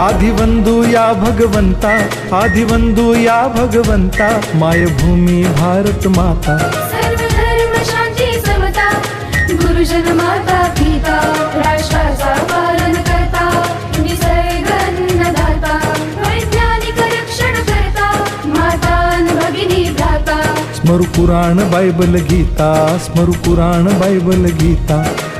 आदिवंदू या भगवंता आदिवंदू या भगवंता मायभूमी भारत माता। सर्व धर्म शांती समता गुरुजन माता पिता राष्ट्राचा पालन करता निसर्ग अन्नदाता वैज्ञानिक रक्षण करता माता अन भगिनी भ्राता। स्मरु पुराण बायबल गीता स्मरु पुराण बायबल गीता।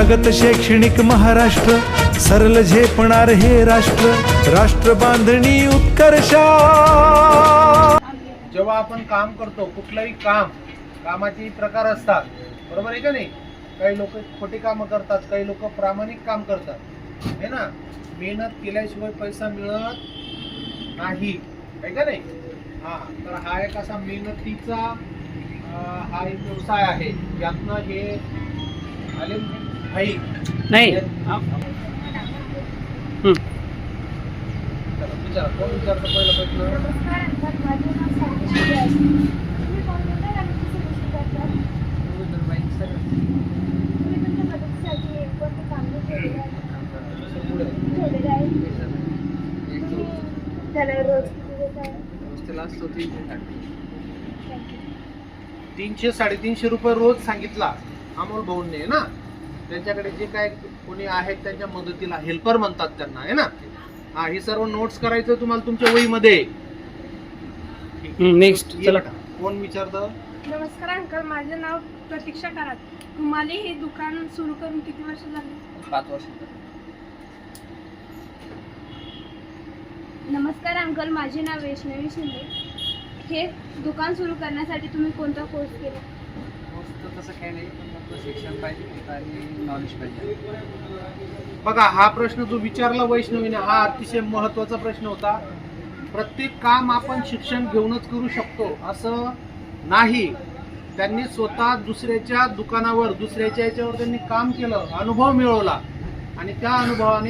प्रगत शैक्षणिक महाराष्ट्र सरल झेपणार हे राष्ट्र राष्ट्र बांधणी उत्कर्षा. जेव्हा आपण काम करतो कुठलंही काम कामाचे प्रकार असतात बरोबर आहे का नाही? काही लोक खोटी कामं करतात काही लोक प्रामाणिक काम करतात. हे ना? मेहनत केल्याशिवाय पैसा मिळत नाही. आहे का नाही? हा तर हा एक असा मेहनतीचा हा एक व्यवसाय आहे. यातनं हे आले नाही. तीनशे. साडेतीनशे रुपये रोज सांगितला. अमोल भाऊंनी ना? त्यांच्याकडे जे काय कोणी आहेत त्यांच्या मदतीला हेल्पर म्हणतात त्यांना आहे ना? हा हे सर्व नोट्स करायचं तुम्हाला तुमच्या वहीमध्ये. नेक्स्ट चला. कोण विचारतं? नमस्कार अंकल. माझे नाव प्रतीक्षा करात तुम्हाला हे दुकान सुरू करून किती वर्ष झाली? पाच वर्ष. नमस्कार अंकल. माझे नाव वैष्णवी शिंदे. हे दुकान सुरू करण्यासाठी तुम्ही कोणता कोर्स केला? तसं काही नाही पण आपलं शिक्षण पाहिजे आणि नॉलेज पाहिजे. बघा हा प्रश्न जो विचारला वैष्णवीने हा अतिशय महत्त्वाचा प्रश्न होता. प्रत्येक काम आपण शिक्षण घेऊनच करू शकतो असं नाही. त्यांनी स्वतः दुसऱ्याच्या दुकानावर दुसऱ्याच्या याच्यावर त्यांनी काम केलं अनुभव मिळवला. आणि त्या अनुभवाने